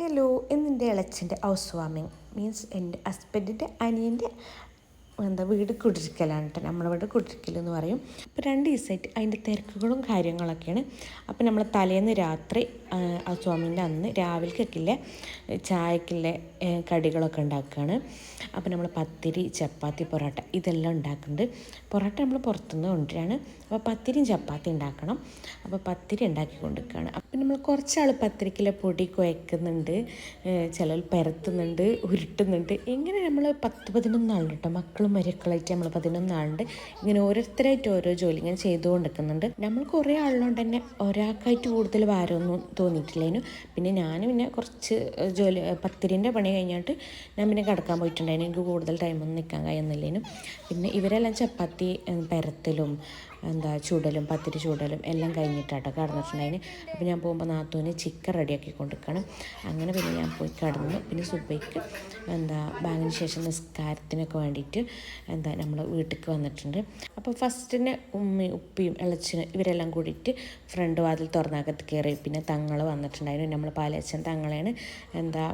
Hello ഇന്നെന്റെ ഇളച്ചന്റെ house വാമിങ് means എന്റെ ഹസ്ബൻഡിന്റെ അനിയന്റെ എന്താ വീട് കുടിരിക്കലാണ് കേട്ടോ നമ്മളെ വീട് കുടിരിക്കൽ എന്ന് പറയും. അപ്പോൾ രണ്ട് ദിവസമായിട്ട് അതിന്റെ തിരക്കുകളും കാര്യങ്ങളൊക്കെയാണ്. അപ്പോൾ നമ്മൾ തലേന്ന് രാത്രി ആ സ്വാമീന്റെ അന്ന് രാവിലേക്കൊക്കെ ചായക്കുള്ള കടികളൊക്കെ ഉണ്ടാക്കുകയാണ്. അപ്പോൾ നമ്മൾ പത്തിരി ചപ്പാത്തി പൊറോട്ട ഇതെല്ലാം ഉണ്ടാക്കുന്നുണ്ട്. പൊറോട്ട നമ്മൾ പുറത്തുനിന്ന് കൊണ്ടുവരികയാണ്. അപ്പോൾ പത്തിരിയും ചപ്പാത്തി ഉണ്ടാക്കണം. അപ്പോൾ പത്തിരി ഉണ്ടാക്കി കൊണ്ടുവയ്ക്കുകയാണ് അപ്പം നമ്മൾ കുറച്ചാൾ പത്തിരിക്കിലെ പൊടി കുഴക്കുന്നുണ്ട് ചിലർ പരത്തുന്നുണ്ട് ഉരുട്ടുന്നുണ്ട്. എങ്ങനെ നമ്മൾ പത്ത് പതിനൊന്നാളുണ്ട് കേട്ടോ മക്കളും മരുക്കളായിട്ട് നമ്മൾ പതിനൊന്നാളുണ്ട്. ഇങ്ങനെ ഓരോരുത്തരായിട്ട് ഓരോ ജോലി ഇങ്ങനെ ചെയ്തുകൊണ്ടിരിക്കുന്നുണ്ട്. നമ്മൾ കുറേ ആളുകൊണ്ട് തന്നെ ഒരാൾക്കായിട്ട് കൂടുതൽ ഭാരമൊന്നും തോന്നിയിട്ടില്ലേനു. പിന്നെ ഞാൻ പിന്നെ കുറച്ച് ജോലി പത്തിരിന്റെ പണി കഴിഞ്ഞിട്ട് ഞാൻ പിന്നെ കിടക്കാൻ പോയിട്ടുണ്ടായിരുന്നു. എനിക്ക് കൂടുതൽ ടൈമൊന്നും നിൽക്കാൻ കഴിയുന്നില്ലേനും. പിന്നെ ഇവരെല്ലാം ചപ്പാത്തി പരത്തലും എന്താ ചുടലും പത്തിരി ചുടലും എല്ലാം കഴിഞ്ഞിട്ടാട്ടോ കടന്നിട്ടുണ്ടായിന്. അപ്പോൾ ഞാൻ പോകുമ്പോൾ നാത്തൂന് ചിക്കൻ റെഡിയാക്കി കൊടുക്കണം അങ്ങനെ പിന്നെ ഞാൻ പോയി കടന്നു. പിന്നെ സുബൈക്ക് എന്താ ബാങ്കിന് ശേഷം നിസ്കാരത്തിനൊക്കെ വേണ്ടിയിട്ട് എന്താ നമ്മൾ വീട്ടിലേക്ക് വന്നിട്ടുണ്ട്. അപ്പോൾ ഫസ്റ്റിന് ഉമ്മയും ഉപ്പിയും ഇളച്ചനും ഇവരെല്ലാം കൂടിയിട്ട് ഫ്രണ്ട് വാതിൽ തുറന്നകത്ത് കയറി പിന്നെ തങ്ങൾ വന്നിട്ടുണ്ടായിരുന്നു നമ്മൾ പാലച്ചൻ തങ്ങളെയാണ് എന്താ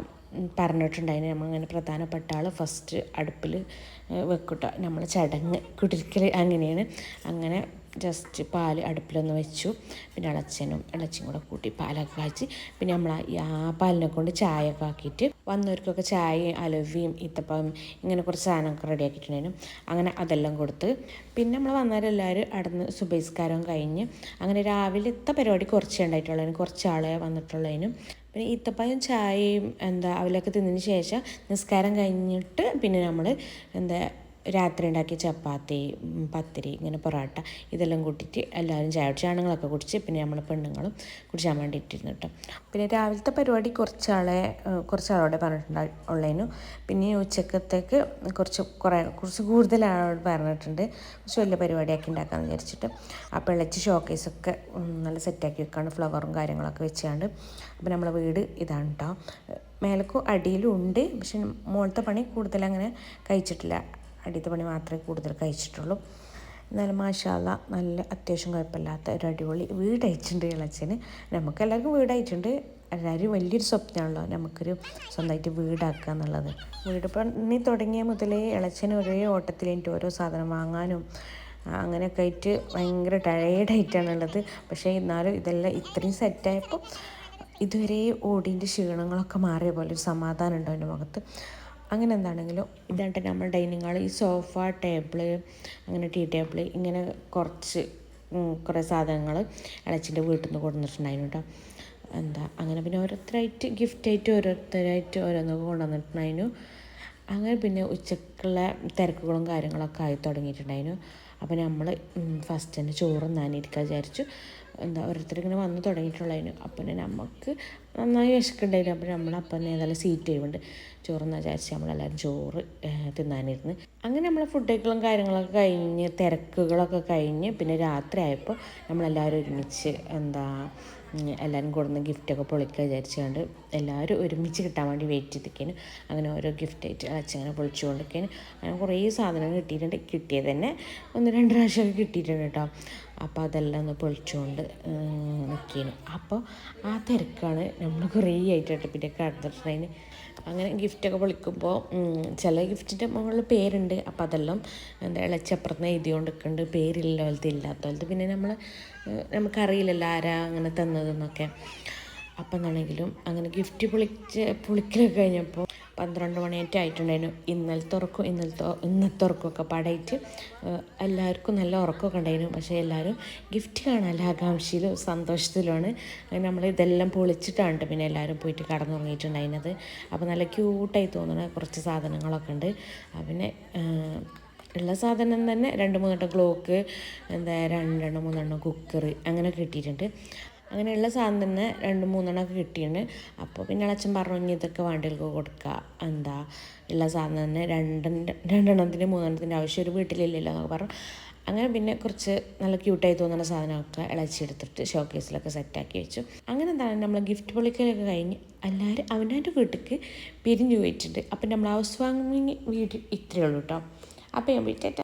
പറഞ്ഞിട്ടുണ്ടായിരുന്നു നമ്മളിങ്ങനെ പ്രധാനപ്പെട്ട ആൾ ഫസ്റ്റ് അടുപ്പിൽ വെക്കട്ട. നമ്മൾ ചടങ്ങ് കുടിരിക്കൽ അങ്ങനെയാണ്. അങ്ങനെ ജസ്റ്റ് പാൽ അടുപ്പിലൊന്ന് വെച്ചു. പിന്നെ ഇളച്ചനും ഇളച്ചും കൂടെ കൂട്ടി പാലൊക്കെ കാച്ചി. പിന്നെ നമ്മൾ ആ പാലിനെ കൊണ്ട് ചായ ഒക്കെ ആക്കിയിട്ട് വന്നവർക്കൊക്കെ ചായയും അലവിയും ഇത്തപ്പം ഇങ്ങനെ കുറച്ച് സാധനമൊക്കെ റെഡി ആക്കിയിട്ടുണ്ടായിരുന്നു. അങ്ങനെ അതെല്ലാം കൊടുത്ത് പിന്നെ നമ്മൾ വന്നവരെല്ലാവരും അടന്ന് സുബൈസ്കാരം കഴിഞ്ഞ് അങ്ങനെ രാവിലത്തെ പരിപാടി കുറച്ചേ ഉണ്ടായിട്ടുള്ളതിന് കുറച്ച് ആളെ വന്നിട്ടുള്ളതിനും പിന്നെ ഈത്തപ്പഴം ചായയും എന്താ അവലൊക്കെ തിന്നതിന് ശേഷം നിസ്കാരം കഴിഞ്ഞിട്ട് പിന്നെ നമ്മൾ എന്താ രാത്രി ഉണ്ടാക്കിയ ചപ്പാത്തി പത്തിരി ഇങ്ങനെ പൊറോട്ട ഇതെല്ലാം കൂട്ടിയിട്ട് എല്ലാവരും ചായ കുടിച്ച് ആണുങ്ങളൊക്കെ കുടിച്ച് പിന്നെ നമ്മൾ പെണ്ണുങ്ങളും കുടിച്ചാൻ വേണ്ടിയിട്ടിരുന്നു കേട്ടോ. പിന്നെ രാവിലത്തെ പരിപാടി കുറച്ചാളെ കുറച്ചാളോടെ പറഞ്ഞിട്ടുണ്ട് ഉള്ളതിനു പിന്നെ ഉച്ചക്കത്തേക്ക് കുറച്ച് കുറേ കുറച്ച് കൂടുതൽ ആളോട് പറഞ്ഞിട്ടുണ്ട്. കുറച്ച് വലിയ പരിപാടിയാക്കി ഉണ്ടാക്കാമെന്ന് വിചാരിച്ചിട്ട്. അപ്പോൾ ഇളച്ച് ഷോക്കേസൊക്കെ നല്ല സെറ്റാക്കി വെക്കാണ്. ഫ്ലവറും കാര്യങ്ങളൊക്കെ വെച്ചാണ്ട്. അപ്പോൾ നമ്മളെ വീട് ഇതാണ് കേട്ടോ മേലക്കും അടിയിലും ഉണ്ട്. പക്ഷെ മുകളത്തെ പണി കൂടുതൽ അങ്ങനെ കഴിച്ചിട്ടില്ല. അടിയത്തെ പണി മാത്രമേ കൂടുതൽ കഴിച്ചിട്ടുള്ളൂ. എന്നാലും മാഷാല്ല നല്ല അത്യാവശ്യം കുഴപ്പമില്ലാത്ത ഒരു അടിപൊളി വീട് അയച്ചിട്ടുണ്ട് ഇളച്ചന്. നമുക്ക് എല്ലാവർക്കും വീട് അയച്ചിട്ടുണ്ട്. എല്ലാവരും വലിയൊരു സ്വപ്നമാണല്ലോ നമുക്കൊരു സ്വന്തമായിട്ട് വീടാക്കുക എന്നുള്ളത്. വീട് പണി തുടങ്ങിയ മുതലേ ഇളച്ചന് ഒരേ ഓട്ടത്തിൽ എനിക്ക് ഓരോ സാധനം വാങ്ങാനും അങ്ങനെയൊക്കെ ആയിട്ട് ഭയങ്കര ടയേർഡായിട്ടാണുള്ളത് പക്ഷേ എന്നാലും ഇതെല്ലാം ഇത്രയും സെറ്റായപ്പോൾ ഇതുവരെ ഓടിന്റെ ക്ഷീണങ്ങളൊക്കെ മാറിയ പോലെ ഒരു സമാധാനം ഉണ്ടോ എന്റെ മുഖത്ത്. അങ്ങനെ എന്താണെങ്കിലും ഇതാണ് നമ്മൾ ഡൈനിങ് ഹാൾ ഈ സോഫ ടേബിൾ അങ്ങനെ ടീ ടേബിൾ ഇങ്ങനെ കുറച്ച് കുറേ സാധനങ്ങൾ ഇളച്ചിന്റെ വീട്ടിൽ നിന്ന് കൊണ്ടുവന്നിട്ടുണ്ടായിരുന്നു കേട്ടോ എന്താ അങ്ങനെ പിന്നെ ഓരോരുത്തരായിട്ട് ഗിഫ്റ്റായിട്ട് ഓരോരുത്തരായിട്ട് ഓരോന്ന് കൊണ്ടുവന്നിട്ടുണ്ടായിരുന്നു. അങ്ങനെ പിന്നെ ഉച്ചക്കുള്ള തിരക്കുകളും കാര്യങ്ങളൊക്കെ ആയി തുടങ്ങിയിട്ടുണ്ടായിരുന്നു. അപ്പോൾ നമ്മൾ ഫസ്റ്റ് തന്നെ ചോറ് നാനിരിക്കാൻ വിചാരിച്ചു. എന്താ ഓരോരുത്തരിങ്ങനെ വന്ന് തുടങ്ങിയിട്ടുള്ളതിന് അപ്പം നമുക്ക് നന്നായി വിശക്കുണ്ടായില്ല അപ്പോൾ നമ്മൾ അപ്പം തന്നെ ഏതായാലും സീറ്റ് ചെയ്യുന്നുണ്ട് ചോറെന്ന് വിചാരിച്ച് നമ്മളെല്ലാവരും ചോറ് തിന്നാനിരുന്ന്. അങ്ങനെ നമ്മൾ ഫുഡുകളും കാര്യങ്ങളൊക്കെ കഴിഞ്ഞ് തിരക്കുകളൊക്കെ കഴിഞ്ഞ് പിന്നെ രാത്രി ആയപ്പോൾ നമ്മളെല്ലാവരും ഒരുമിച്ച് എന്താ എല്ലാവരും കൊടുന്ന് ഗിഫ്റ്റൊക്കെ പൊളിക്കുക വിചാരിച്ചുകൊണ്ട് എല്ലാവരും ഒരുമിച്ച് കിട്ടാൻ വേണ്ടി വെയിറ്റ് ചെയ്തിരിക്കുന്നു അങ്ങനെ ഓരോ ഗിഫ്റ്റായിട്ട് അച്ഛങ്ങനെ പൊളിച്ചുകൊണ്ടിരിക്കുന്നു അങ്ങനെ കുറേ സാധനങ്ങൾ കിട്ടിയിട്ടുണ്ട്. കിട്ടിയത് തന്നെ ഒന്ന് രണ്ട് പ്രാവശ്യമൊക്കെ കിട്ടിയിട്ടുണ്ട് കേട്ടോ. അപ്പോൾ അതെല്ലാം ഒന്ന് പൊളിച്ചുകൊണ്ട് നിൽക്കുന്നു അപ്പോൾ ആ തിരക്കാണ് നമ്മൾ കുറേ ആയിട്ട് പിന്നെ കടന്നിട്ടുണ്ടായിന്. അങ്ങനെ ഗിഫ്റ്റൊക്കെ പൊളിക്കുമ്പോൾ ചില ഗിഫ്റ്റിന്റെ മുകളിൽ പേരുണ്ട്. അപ്പോൾ അതെല്ലാം എന്താ ഇളച്ചപ്പുറത്ത് എഴുതി കൊണ്ടിരിക്കുന്നുണ്ട് പേരില്ല പോലത്തെ ഇല്ലാത്ത പോലത്തെ പിന്നെ നമ്മൾ നമുക്കറിയില്ലല്ലോ ആരാ അങ്ങനെ തന്നതെന്നൊക്കെ. അപ്പം എന്നാണെങ്കിലും അങ്ങനെ ഗിഫ്റ്റ് പൊളിച്ച് പൊളിക്കലൊക്കെ കഴിഞ്ഞപ്പോൾ പന്ത്രണ്ട് മണിയായിട്ട് ആയിട്ടുണ്ടായിരുന്നു. ഇന്നലത്തെ ഉറക്കം ഇന്നലത്തെ ഇന്നത്തെ ഉറക്കമൊക്കെ പടയിട്ട് എല്ലാവർക്കും നല്ല ഉറക്കമൊക്കെ ഉണ്ടായിരുന്നു. പക്ഷേ എല്ലാവരും ഗിഫ്റ്റ് കാണാൻ ആകാംക്ഷയിലും സന്തോഷത്തിലുമാണ്. നമ്മൾ ഇതെല്ലാം പൊളിച്ചിട്ടാണ് പിന്നെ എല്ലാവരും പോയിട്ട് കടന്നുറങ്ങിയിട്ടുണ്ടായിരുന്നത്. അപ്പോൾ നല്ല ക്യൂട്ടായി തോന്നുന്ന കുറച്ച് സാധനങ്ങളൊക്കെ ഉണ്ട്. പിന്നെ ഉള്ള സാധനം തന്നെ രണ്ട് മൂന്നെണ്ണം ക്ലോക്ക് എന്താ രണ്ടെണ്ണം മൂന്നെണ്ണം കുക്കർ അങ്ങനെ കിട്ടിയിട്ടുണ്ട്. അങ്ങനെയുള്ള സാധനം തന്നെ രണ്ട് മൂന്നെണ്ണമൊക്കെ കിട്ടിയിട്ടുണ്ട്. അപ്പോൾ പിന്നെ അച്ഛൻ പറഞ്ഞു ഇതൊക്കെ വണ്ടികൾക്ക് കൊടുക്കുക എന്താ ഉള്ള സാധനം തന്നെ രണ്ടെണ്ണ രണ്ടെണ്ണത്തിന് മൂന്നെണ്ണത്തിന്റെ ആവശ്യം ഒരു വീട്ടിലില്ലല്ലോ എന്നൊക്കെ പറഞ്ഞു. അങ്ങനെ പിന്നെ കുറച്ച് നല്ല ക്യൂട്ടായി തോന്നുന്ന സാധനമൊക്കെ ഇളച്ചെടുത്തിട്ട് ഷോക്കേസിലൊക്കെ സെറ്റാക്കി വെച്ചു. അങ്ങനെ എന്താണ് നമ്മൾ ഗിഫ്റ്റ് പൊളിക്കലൊക്കെ കഴിഞ്ഞ് എല്ലാവരും അവനവന്റെ വീട്ടിലേക്ക് പിരിഞ്ഞു പോയിട്ടുണ്ട്. അപ്പം നമ്മൾ ഹൗസ് വാങ്ങി വീട് ഇത്രയേ ഉള്ളൂ കേട്ടോ അപ്പം ഞാൻ പോയിട്ട്